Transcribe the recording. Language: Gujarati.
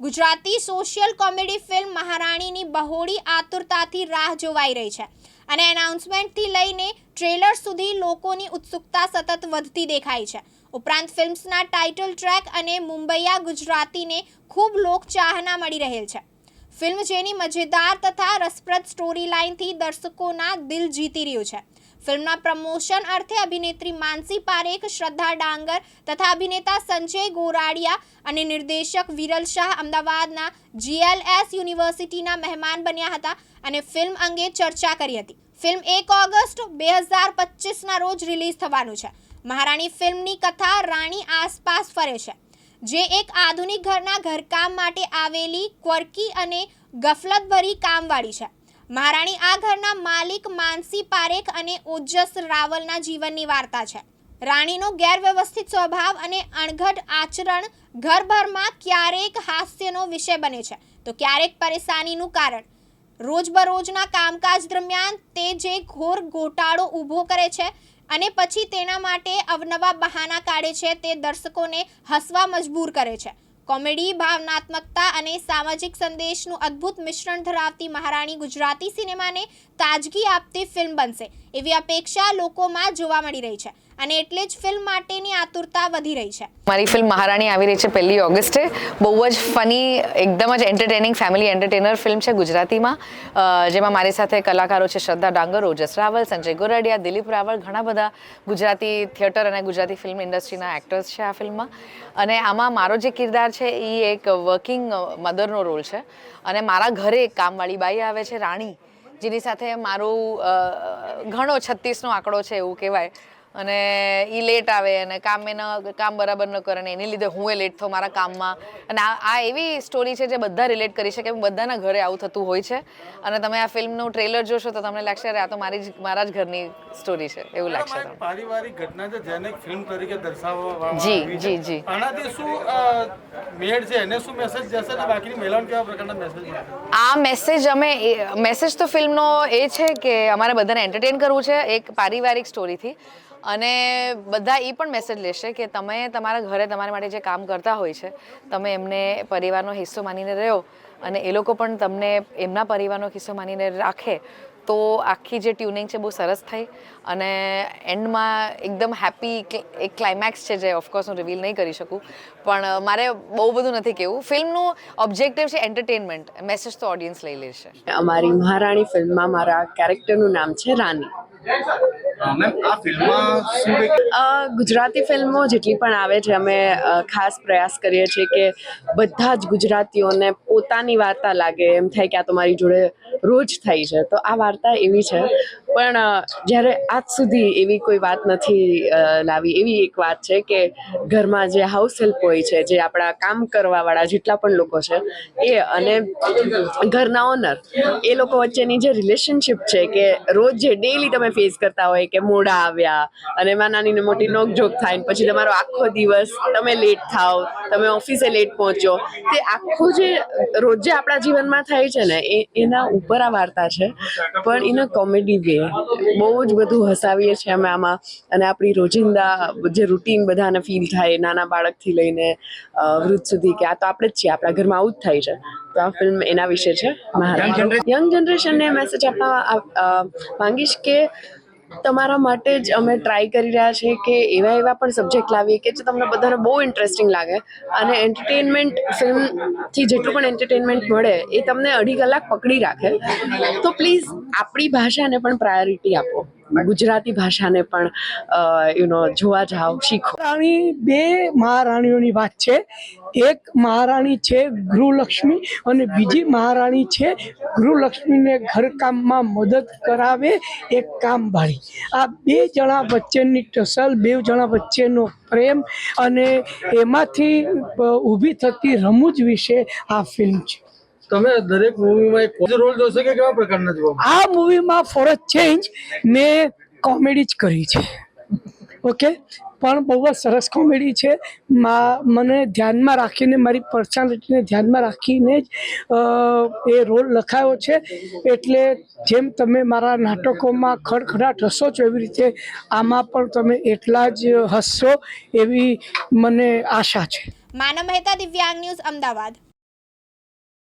ગુજરાતી સોશિયલ કોમેડી ફિલ્મ મહારાણીની બહોળી આતુરતાથી રાહ જોવાઈ રહી છે અને એનાઉન્સમેન્ટથી લઈને ટ્રેલર સુધી લોકોની ઉત્સુકતા સતત વધતી દેખાય છે. ઉપરાંત ફિલ્મ્સના ટાઇટલ ટ્રેક અને મુંબઈયા ગુજરાતીને ખૂબ લોકચાહના મળી રહેલ છે. ફિલ્મ જેની મજેદાર તથા રસપ્રદ સ્ટોરી લાઇનથી દર્શકોના દિલ જીતી રહ્યું છે. ફિલ્મના પ્રમોશન અર્થે અભિનેત્રી માનસી પારેખ, શ્રદ્ધા ડાંગર તથા અભિનેતા સંજય ગોરાડિયા અને નિર્દેશક વિરલ શાહ અમદાવાદના જીએલએસ યુનિવર્સિટીના મહેમાન બન્યા હતા અને ફિલ્મ અંગે ચર્ચા કરી હતી. ફિલ્મ એક ઓગસ્ટ બે હજાર પચીસના રોજ રિલીઝ થવાનું છે. મહારાણી ફિલ્મની કથા રાણી આસપાસ ફરે છે. જે એક આધુનિક ઘરના ઘરકામ માટે આવેલી ક્વર્કી અને ગફલતભરી કામવાળી છે. મહારાણી આ ઘરના માલિક માનસી પારેખ અને ઓજસ રાવલના જીવનની વાર્તા છે. રાણીનો ગેરવ્યવસ્થિત સ્વભાવ અને અણઘટ આચરણ ઘરભરમાં ક્યારેક હાસ્યનો વિષય બને છે. તો ક્યારેક પરેશાનીનું કારણ. રોજબરોજના કામકાજ દરમિયાન તે જે ઘોર ગોટાળો ઊભો કરે છે અને પછી તેના માટે અવનવા બહાના કાઢે છે તે દર્શકોને હસવા મજબૂર કરે છે. કોમેડી, ભાવનાત્મકતા અને સામાજિક સંદેશનું અદ્ભુત મિશ્રણ ધરાવતી મહારાણી ગુજરાતી સિનેમાને તાજગી આપતી ફિલ્મ બનશે. એવી અપેક્ષા લોકોમાં જોવા મળી રહી છે. અને એટલે જ ફિલ્મ માટેની આતુરતા વધી રહી છે. મારી ફિલ્મ મહારાણી આવી રહી છે પહેલી ઓગસ્ટે. બહુ જ ફની એકદમ જ એન્ટરટેનિંગ ફેમિલી એન્ટરટેનર ફિલ્મ છે ગુજરાતીમાં. જેમાં મારી સાથે કલાકારો છે શ્રદ્ધા ડાંગર, ઓજસ રાવલ, સંજય ગોરડિયા, દિલીપ રાવલ, ઘણા બધા ગુજરાતી થિયેટર અને ગુજરાતી ફિલ્મ ઇન્ડસ્ટ્રીના એક્ટર્સ છે આ ફિલ્મમાં અને આમાં મારો જે કિરદાર છે એ એક વર્કિંગ મધરનો રોલ છે. અને મારા ઘરે એક કામવાળી બાઈ આવે છે, રાણી. જેની સાથે મારું ઘણો છત્રીસનો આંકડો છે એવું કહેવાય. અને એ લેટ આવે અને કામ એને કામ બરાબર ન કરે ને એની લીધે હું એ લેટ થાઉં મારા કામમાં. અને આ આ એવી સ્ટોરી છે જે બધા રિલેટ કરી શકે. બધાના ઘરે આવું થતું હોય છે. અને તમે આ ફિલ્મનું ટ્રેલર જોશો તો તમને લાગશે અરે આ તો મારી જ મારા જ ઘરની સ્ટોરી છે. એવું લાગશે તમને. પારિવારિક ઘટના છે જેને ફિલ્મ તરીકે દર્શાવવા જી, જી, જી. આનાથી શું મેળ છે? એને શું મેસેજ જશે અને બાકીની મહિલાઓને કેવા પ્રકારના મેસેજ આ મેસેજ અમે મેસેજ તો ફિલ્મનો એ છે કે અમારે બધાને એન્ટરટેન કરવું છે એક પારિવારિક સ્ટોરીથી અને બધા એ પણ મેસેજ લેશે કે તમે તમારા ઘરે તમારા માટે જે કામ કરતા હોય છે, તમે એમને પરિવારનો હિસ્સો માનીને રહ્યો અને એ લોકો પણ તમને એમના પરિવારનો હિસ્સો માનીને રાખે, તો આખી જે ટ્યુનિંગ છે બહુ સરસ થઈ અને એન્ડમાં એકદમ હેપી એક ક્લાઇમેક્સ છે જે ઓફકોર્સ હું રિવીલ નહીં કરી શકું, પણ મારે બહુ બધું નથી કહેવું ફિલ્મનું ઓબ્જેક્ટિવ છે એન્ટરટેનમેન્ટ મેસેજ તો ઓડિયન્સ લઈ લેશે. અમારી મહારાણી ફિલ્મમાં મારા કેરેક્ટરનું નામ છે રાની. ગુજરાતી ફિલ્મો જેટલી પણ આવે છે, અમે ખાસ પ્રયાસ કરીએ છીએ કે બધા જ ગુજરાતીઓને પોતાની વાર્તા લાગે, એમ થાય કે આ તો મારી જોડે રોજ થાય છે. તો આ વાર્તા એવી છે. પણ જ્યારે આજ સુધી એવી કોઈ વાત નથી લાવી. એવી એક વાત છે કે ઘરમાં જે હાઉસ હેલ્પ હોય છે, જે આપણા કામ કરવાવાળા જેટલા પણ લોકો છે, એ અને ઘરના ઓનર એ લોકો વચ્ચેની જે રિલેશનશિપ છે કે રોજ જે ડેલી તમે ફેસ કરતા હોય કે મોડા આવ્યા અને એમાં નાની ને મોટી નોકઝોક થાય પછી તમારો આખો દિવસ તમે લેટ થાવ, તમે ઓફિસે લેટ પહોંચો તે આખું જે રોજ આપણા જીવનમાં થાય છે ને એ એના ઉપર આ વાર્તા છે. પણ ઇન અ કોમેડી વે બહુ જ બધું હસાવીએ છીએ અમે આમાં. અને આપણી રોજિંદા જે રૂટીન બધાને ફીલ થાય નાના બાળકથી લઈને વૃદ્ધ સુધી કે આ તો આપણે જ છીએ આપણા ઘરમાં આવું જ થાય છે. તો આ ફિલ્મ એના વિશે છે. યંગ જનરેશનને મેસેજ આપવા માંગીશ કે તમારા માટે જ અમે ટ્રાય કરી રહ્યા છીએ કે એવા એવા પણ સબ્જેક્ટ લાવીએ કે જે તમને બધાને બહુ ઇન્ટરેસ્ટિંગ લાગે. અને એન્ટરટેનમેન્ટ ફિલ્મથી જેટલું પણ એન્ટરટેનમેન્ટ મળે એ તમને અઢી કલાક પકડી રાખે. તો પ્લીઝ આપણી ભાષાને પણ પ્રાયોરિટી આપો. ગુજરાતી ભાષાને પણ યુ નો જોવા જાઓ શીખો. રાણી બે મહારાણીઓની વાત છે. એક મહારાણી છે ગૃહલક્ષ્મી અને બીજી મહારાણી છે ગૃહલક્ષ્મીને ઘરકામમાં મદદ કરાવે એક કામવાળી આ બે જણા વચ્ચેની ટસલ બે જણા વચ્ચેનો પ્રેમ અને એમાંથી ઊભી થતી રમૂજ વિશે આ ફિલ્મ છે. તમે દરેક મૂવીમાં એક રોલ જોશો કે કેવા પ્રકારના જોવા? આ મૂવીમાં ફોર અ ચેન્જ મેં કોમેડી જ કરી છે. ઓકે પણ બહુ જ સરસ કોમેડી છે. મા મને ધ્યાનમાં રાખીને મારી પર્સનાલિટીને ધ્યાનમાં રાખીને જ એ રોલ લખાયો છે. એટલે જેમ તમે મારા નાટકોમાં ખડખડાટ હસો છો એવી રીતે આમાં પણ તમે એટલા જ હસશો એવી મને આશા છે. માનવ મહેતા દિવ્યાંગ ન્યૂઝ અમદાવાદ.